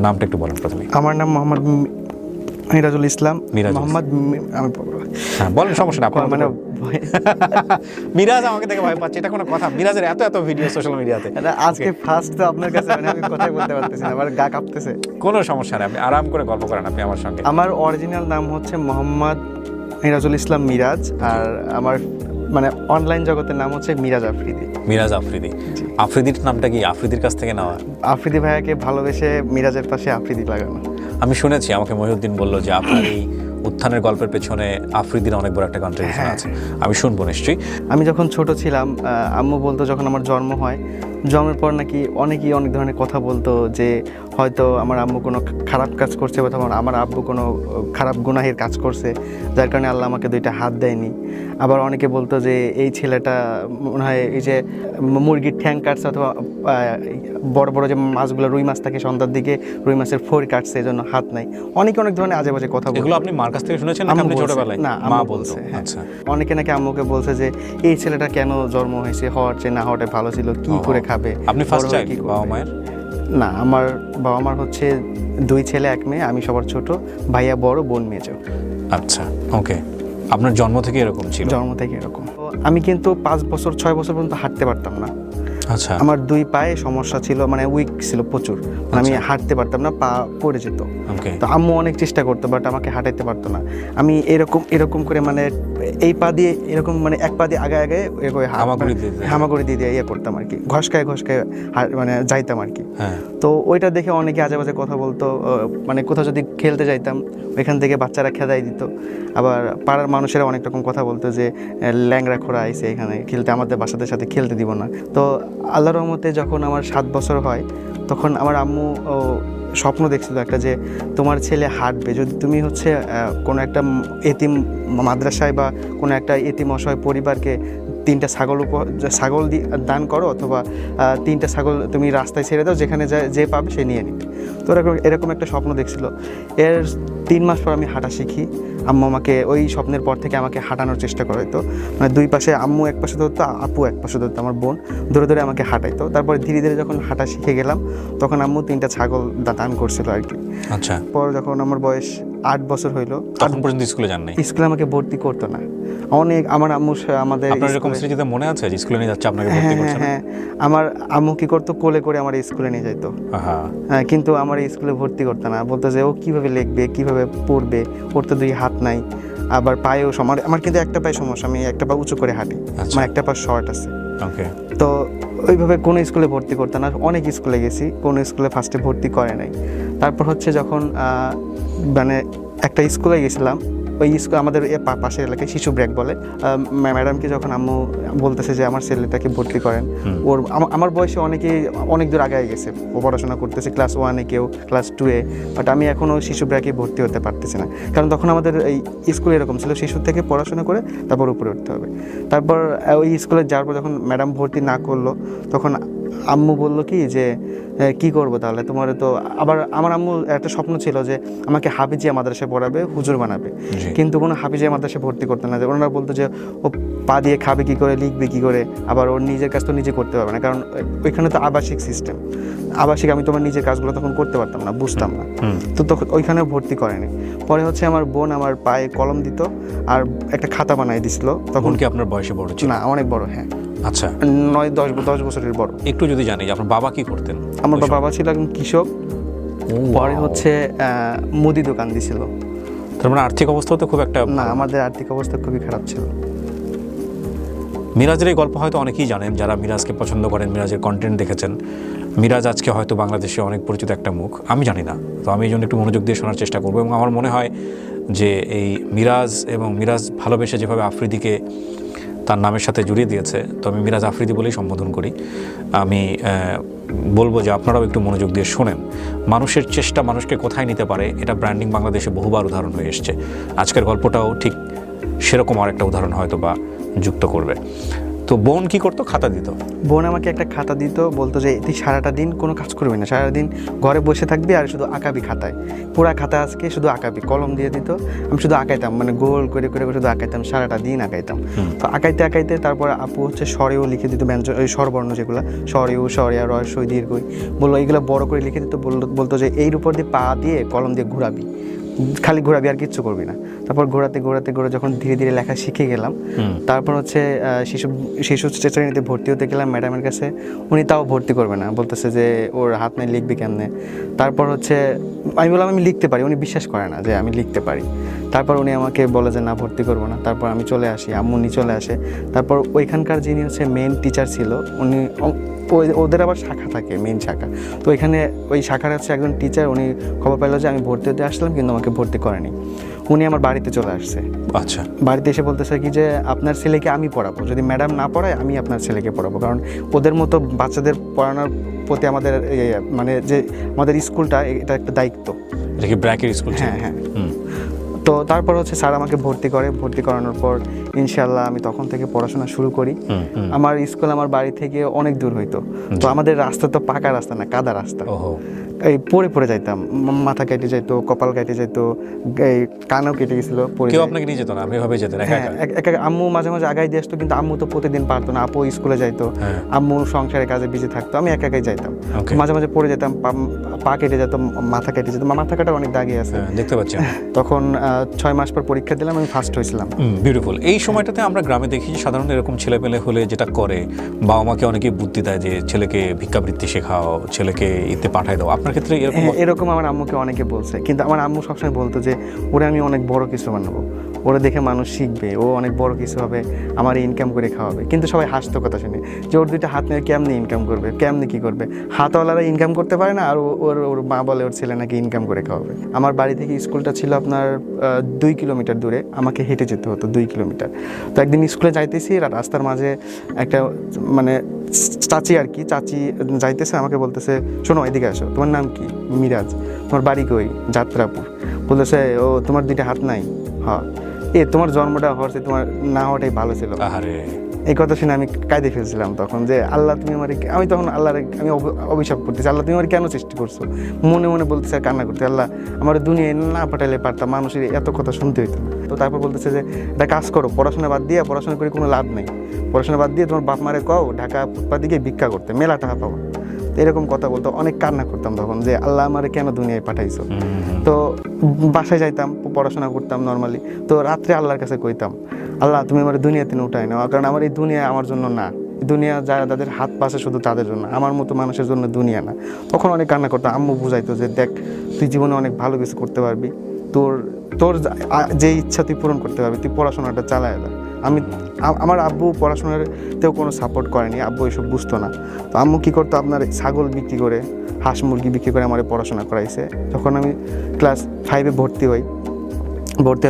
আপনার নামটা একটু বলেন প্রথমে। আমার নাম মোহাম্মদ মিরাজুল ইসলাম। মোহাম্মদ আমি হ্যাঁ বলেন সমস্যা নেই আপনার মানে মানে মিরাজ আমাকে দেখে ভয় পাচ্ছে এটা কোনো কথা। মিরাজের এত এত ভিডিও সোশ্যাল মিডিয়াতে আজকে ফার্স্ট তো আপনার কাছে মানে আমি কথাই বলতে পারতেছি না আমার গা কাঁপতেছে। কোনো সমস্যা নেই আপনি আরাম করে গল্প করেন আপনি আমার সঙ্গে। আমার অরিজিনাল নাম হচ্ছে মোহাম্মদ মিরাজুল ইসলাম মিরাজ আর আমার মানে অনলাইন জগতের নাম হচ্ছে মিরাজ আফ্রিদি। মিরাজ আফ্রিদি। আফ্রিদির নামটা কি? আফ্রিদির কাছ থেকে নেওয়া? আফ্রিদি ভাইয়াকে ভালোবেসে মিরাজের পাশে আফ্রিদি লাগানো। আমি শুনেছি আমাকে মহিউদ্দিন বলল যে আপনার এই উত্থানের গল্পের পেছনে আফ্রিদির অনেক বড় একটা কন্ট্রিবিউশন আছে। আমি শুনব নিশ্চয়ই। আমি যখন ছোট ছিলাম আম্মু বলতো যখন আমার জন্ম হয় জন্মের পর নাকি অনেকেই অনেক ধরনের কথা বলতো যে হয়তো আমার আম্মু কোনো খারাপ কাজ করছে অথবা আমার আব্বু কোনো খারাপ গুনাহের কাজ করছে যার কারণে আল্লাহ আমাকে দুইটা হাত দেয়নি। আবার অনেকে বলতো যে এই ছেলেটা মনে হয় এই যে মুরগির ঠ্যাং কাটছে অথবা বড় বড় যে মাছগুলো রুই মাছ থাকে সন্ধ্যার দিকে রুই মাছের ফোর কাটছে এই জন্য হাত নাই। অনেকে অনেক ধরনের আজে বাজে কথা বলতো। এগুলো আপনি মার কাছ থেকে শুনেছেন নাকি আপনি ছোটবেলায়? না, মা বলছে। আচ্ছা। অনেকে নাকি আম্মুকে বলছে যে এই ছেলেটা কেন জন্ম হয়েছে? হওয়ার চেয়ে না হওয়াটাই ভালো ছিল। কি করে খাবে? আপনি ফার্স্ট চাইল্ড বাবা মায়ের? না আমার বাবা মার হচ্ছে দুই ছেলে এক মেয়ে আমি সবার ছোট ভাইয়া বড় বোন মেজো। আচ্ছা ওকে আপনার জন্ম থেকে এরকম ছিল? জন্ম থেকে এরকম। আমি কিন্তু পাঁচ বছর ছয় বছর পর্যন্ত হাঁটতে পারতাম না। আচ্ছা। আমার দুই পায়ে সমস্যা ছিল মানে উইক ছিল প্রচুর। মানে আমি হাঁটতে পারতাম না পা পড়ে যেত। তো আম্মু অনেক চেষ্টা করতো বাট আমাকে হাঁটাইতে পারতো না। আমি এরকম এরকম করে মানে এই পা দিয়ে এরকম মানে এক পা দিয়ে আগে আগে এরকম হামাগুড়ি দিয়ে দিয়ে। ইয়ে করতাম আর কি। ঘসকায় ঘসকায় মানে যাইতাম আর কি। হ্যাঁ। তো ওইটা দেখে অনেকে আজে বাজে কথা বলতো মানে কোথাও যদি খেলতে যাইতাম ওইখান থেকে বাচ্চারা খেদাই দিত। আবার পাড়ার মানুষেরা অনেক রকম কথা বলতো যে ল্যাংড়া খোড়া আইসে এখানে খেলতে আমাদের বাচ্চাদের সাথে খেলতে দিব না। তো আল্লাহ রহমতে যখন আমার সাত বছর হয়, তখন আমার আম্মু স্বপ্ন দেখছিল একটা যে তোমার ছেলে হাঁটবে। যদি তুমি হচ্ছে কোনো একটা এতিম মাদ্রাসায় বা কোনো একটা এতিম অসহায় পরিবারকে তিনটা ছাগল উপ- ছাগল দান করো অথবা তিনটা ছাগল তুমি রাস্তায় ছেড়ে দাও যেখানে যা- যে পাবে সে নিয়ে নিবে। তো এরকম এরকম একটা স্বপ্ন দেখছিল। এর তিন মাস পর আমি হাঁটা শিখি। আম্মু আমাকে ওই স্বপ্নের পর থেকে আমাকে হাঁটানোর চেষ্টা করাইতো। মানে দুই পাশে আম্মু এক পাশে ধরতো আপু এক পাশে ধরতো আমার বোন। ধরে ধরে আমাকে হাঁটাইতো। তারপরে ধীরে ধীরে যখন হাঁটা শিখে গেলাম তখন আম্মু তিনটা ছাগল দান করছিল আর কি। আচ্ছা। পর যখন আমার বয়স আট বছর হইল। তখন পর্যন্ত স্কুলে যান নাই? স্কুলে আমাকে ভর্তি করতো না। অনেক আমার আম্মু আমাদের আপনার এরকম স্মৃতিতে মনে আছে যে স্কুলে নিয়ে যাচ্ছে আপনাকে ভর্তি হ্যাঁ করছে হ্যাঁ হ্যাঁ। আমার আম্মু কি করতো? কোলে করে আমার স্কুলে নিয়ে যাইতো। হ্যাঁ কিন্তু আমার এই স্কুলে ভর্তি করতো না। বলতো যে ও কীভাবে লিখবে কীভাবে পড়বে? ওর তো দুই হাত নাই। আবার পায়েও আমার আমার কিন্তু একটা পায়ে সমস্যা আমি একটা পা উঁচু করে হাঁটি। আচ্ছা। আমার একটা পা শর্ট আছে। ওকে তো ওইভাবে কোনো স্কুলে ভর্তি করতো না। অনেক স্কুলে গেছি, কোনো স্কুলে ফার্স্টে ভর্তি করে নাই। তারপর হচ্ছে যখন মানে একটা স্কুলে গেছিলাম ওই স্কুল আমাদের পাশের এলাকায় শিশু ব্র্যাক বলে। ম্যাডামকে যখন আম্মু বলতেছে যে আমার ছেলেটাকে ভর্তি করেন ওর আমার বয়সে অনেকেই অনেক দূর আগে গেছে ও পড়াশোনা করতেছে ক্লাস ওয়ানে কেউ ক্লাস টুয়ে বাট আমি এখনও শিশু ব্র্যাকে ভর্তি হতে পারতেছি না। কারণ তখন আমাদের এই স্কুল এরকম ছিল শিশু থেকে পড়াশোনা করে তারপর উপরে উঠতে হবে। তারপর ওই স্কুলে যাওয়ার পর যখন ম্যাডাম ভর্তি না করল তখন আম্মু বলল কি যে কি করব তাহলে? তোমার তো আবার আমার আম্মু একটা স্বপ্ন ছিল যে আমাকে হাফিজিয়া মাদ্রাসায় পড়াবে হুজুর বানাবে। কিন্তু কোনো হাফিজিয়া মাদ্রাসায় ভর্তি করতে না ওনারা বলতো যে ও পা দিয়ে খাবে কি করে লিখবে কি করে? আবার ওর নিজের কাজ তো নিজে করতে পারবে না কারণ ওইখানে তো আবাসিক সিস্টেম আবাসিক আমি তোমার নিজের কাজগুলো তখন করতে পারতাম না বুঝতাম না। তো তখন ওইখানেও ভর্তি করেনি। পরে হচ্ছে আমার বোন আমার পায়ে কলম দিত আর একটা খাতা বানিয়ে দিছিল। তখন তখন কি আপনার বয়সে বড় ছিল? না অনেক বড় হ্যাঁ। আচ্ছা। নয় দশ দশ বছরের বড়। একটু যদি জানি আপনার বাবা কি করতেন? আমার বাবা ছিল একজন কৃষক। পরে হচ্ছে মুদি দোকান দিছিল। তার মানে আর্থিক অবস্থা তো খুব একটা না আমাদের আর্থিক অবস্থা খুবই খারাপ ছিল। মিরাজের এই গল্প হয়তো অনেকেই জানেন যারা মিরাজকে পছন্দ করেন মিরাজের কন্টেন্ট দেখেছেন। মিরাজ আজকে হয়তো বাংলাদেশে অনেক পরিচিত একটা মুখ আমি জানি না। তো আমি এই জন্য একটু মনোযোগ দিয়ে শোনার চেষ্টা করব এবং আমার মনে হয় যে এই মিরাজ এবং মিরাজ ভালোবেসে যেভাবে আফ্রিদিকে তার নামের সাথে জুড়িয়ে দিয়েছে। তো আমি মিরাজ আফ্রিদি বলেই সম্বোধন করি। আমি বলব যে আপনারাও একটু মনোযোগ দিয়ে শোনেন। মানুষের চেষ্টা মানুষকে কোথায় নিতে পারে, এটা ব্র্যান্ডিং বাংলাদেশে বহুবার উদাহরণ হয়ে এসছে। আজকের গল্পটাও ঠিক সেরকম আর একটা উদাহরণ হয়তো বা যুক্ত করবে। তো বোন কি করতো? খাতা দিত। বোন আমাকে একটা খাতা দিত বলতো যে তুই সারাটা দিন কোনো কাজ করবি না। সারাদিন ঘরে বসে থাকবি আর শুধু আঁকাবি খাতায়। পুরা খাতা আজকে শুধু আঁকাবি কলম দিয়ে দিত। আমি শুধু আঁকাইতাম মানে গোল করে করে শুধু আঁকাইতাম সারাটা দিন আঁকাইতাম। তো আঁকাইতে আঁকাইতে তারপর আপু হচ্ছে স্বরেও লিখে দিত ব্যঞ্জন ওই স্বরবর্ণ যেগুলো স্বরেও স্বরিয়া রয় সই দীর্ঘই। বলল এইগুলো বড় করে লিখে দিত। বলল বলতো যে এর উপর দিয়ে পা দিয়ে কলম দিয়ে ঘুরাবি। খালি ঘোরাবি আর কিচ্ছু করবি না। তারপর ঘোরাতে ঘোরাতে ঘোরা যখন ধীরে ধীরে লেখা শিখে গেলাম তারপর হচ্ছে আহ, শিশু শিশু শ্রেণীতে ভর্তি হতে গেলাম ম্যাডামের কাছে। উনি তাও ভর্তি করবে না বলতেছে যে ওর হাত নাই লিখবে কেমনে? তারপর হচ্ছে আমি বললাম আমি লিখতে পারি উনি বিশ্বাস করে না যে আমি লিখতে পারি। তারপর উনি আমাকে বলে যে না ভর্তি করব না। তারপর আমি চলে আসি আম্মু উনি চলে আসে। তারপর ওইখানকার যিনি হচ্ছে মেন টিচার ছিল উনি ওদের আবার শাখা থাকে মেন শাখা। তো এখানে ওই শাখার হচ্ছে একজন টিচার উনি খবর পেল যে আমি ভর্তি হতে আসলাম কিন্তু আমাকে ভর্তি করেনি। উনি আমার বাড়িতে চলে আসছে। আচ্ছা। বাড়িতে এসে বলতেছে কি যে আপনার ছেলেকে আমি পড়াবো। যদি ম্যাডাম না পড়ায় আমি আপনার ছেলেকে পড়াবো। কারণ ওদের মতো বাচ্চাদের পড়ানোর প্রতি আমাদের মানে যে আমাদের স্কুলটা এটা একটা দায়িত্ব। এটা কি ব্র্যাকের স্কুল হ্যাঁ হ্যাঁ। হুম। তো তারপর হচ্ছে স্যার আমাকে ভর্তি করে ভর্তি করানোর পর ইনশাল্লাহ আমি তখন থেকে পড়াশোনা শুরু করি। আমার স্কুল আমার বাড়ি থেকে অনেক দূর হইতো। তো আমাদের রাস্তা তো পাকা রাস্তা না কাদা রাস্তা। এই পড়ে পড়ে যাইতাম মাথা কেটে যাইতো কপাল কেটে যাইতো এই কানও কেটে গেছিল পড়ে কেউ আপনাকে নিয়ে যেত না আপনি এভাবে যেতেন একা আম্মু মাঝে মাঝে আগাই দিয়ে আসতো কিন্তু আম্মু তো প্রতিদিন পারতো না আপু স্কুলে যাইতো হ্যাঁ। আম্মু সংসারের কাজে বিজি থাকতো আমি একা একাই যাইতাম। মাঝে মাঝে পড়ে যেতাম পা- পা কেটে যেত মাথা কেটে যেত মাথা কাটা অনেক দাগি আছে। হ্যাঁ, দেখতে পাচ্ছি তখন ছয় মাস পর পরীক্ষা দিলাম আমি ফার্স্ট হয়েছিলাম বিউটিফুল এই সময়টাতে আমরা গ্রামে দেখি সাধারণত এরকম ছেলেপেলে হলে যেটা করে বাবা মাকে অনেকে বুদ্ধি দেয় যে ছেলেকে ভিক্ষাবৃত্তি শেখাও ছেলেকে ইতে পাঠায় দাও। আপনার ক্ষেত্রে এরকম হ্যাঁ, এরকম আমার আম্মুকে অনেকে বলছে। কিন্তু আমার আম্মু সবসময় বলতো যে ওরে আমি অনেক বড় কিছু বানাবো। ওরা দেখে মানুষ শিখবে। ও অনেক বড় কিছু হবে আমার ইনকাম করে খাওয়াবে। কিন্তু সবাই হাসতো কথা শুনে যে ওর দুইটা হাত নিয়ে কেমনি ইনকাম করবে? কেমনি কি করবে? হাতওয়ালারা ইনকাম করতে পারে না আর ওর ওর মা বলে ওর ছেলে নাকি ইনকাম করে খাওয়াবে। আমার বাড়ি থেকে স্কুলটা ছিল আপনার দুই কিলোমিটার দূরে। আমাকে হেঁটে যেতে হতো দুই কিলোমিটার। তো একদিন স্কুলে যাইতেছি রাস্তার মাঝে একটা মানে চাচি আর কি চাচি যাইতেছে আমাকে বলতেছে শোনো এদিকে আসো। তোমার নাম কি? মিরাজ। তোমার বাড়ি কই? যাত্রাপুর। বলতেছে ও তোমার দুইটা হাত নাই? হ্যাঁ এ তোমার জন্মটা হওয়ার তোমার না হওয়াটাই ভালো ছিল। আহারে। এই কথা শুনে আমি কাঁদে ফেলছিলাম তখন যে আল্লাহ তুমি আমার আমি তখন আল্লাহর আমি অভিশাপ করতেছি। আল্লাহ তুমি আমার কেন সৃষ্টি করছ? মনে মনে বলতেছে আর কান্না করতে। আল্লাহ আমার দুনিয়ায় না পাঠাইলে পারতাম মানুষের এত কথা শুনতে হইতো। তো তারপর বলতেছে যে একটা কাজ করো পড়াশোনা বাদ দিয়ে পড়াশোনা করে কোনো লাভ নেই। পড়াশোনা বাদ দিয়ে তোমার বাপ মারে কও ঢাকা ফুটপাত দিকে ভিক্ষা করতে মেলা টাকা পাবো। এরকম কথা বলতো অনেক কান্না করতাম তখন যে আল্লাহ আমারে কেন দুনিয়ায় পাঠাইছো? তো বাসায় যাইতাম পড়াশোনা করতাম নর্মালি তো রাত্রে আল্লাহর কাছে কইতাম আল্লাহ তুমি আমার দুনিয়াতে উঠাই নাও কারণ আমার এই দুনিয়া আমার জন্য না। দুনিয়া যারা তাদের হাত পাশে শুধু তাদের জন্য আমার মতো মানুষের জন্য দুনিয়া না। তখন অনেক কান্না করতাম আম্মু বুঝাইতো যে দেখ তুই জীবনে অনেক ভালো কিছু করতে পারবি তোর তোর যা- ইচ্ছা তুই পূরণ করতে পারবি তুই পড়াশোনাটা চালায় যা। আমি আমার আব্বু পড়াশোনাতেও কোনো সাপোর্ট করেনি। আব্বু এসব বুঝতো না। তো আম্মু কী করতো? আপনার ছাগল বিক্রি করে, হাঁস মুরগি বিক্রি করে আমার পড়াশোনা করাইছে। তখন আমি ক্লাস ফাইভে ভর্তি হই। ভর্তি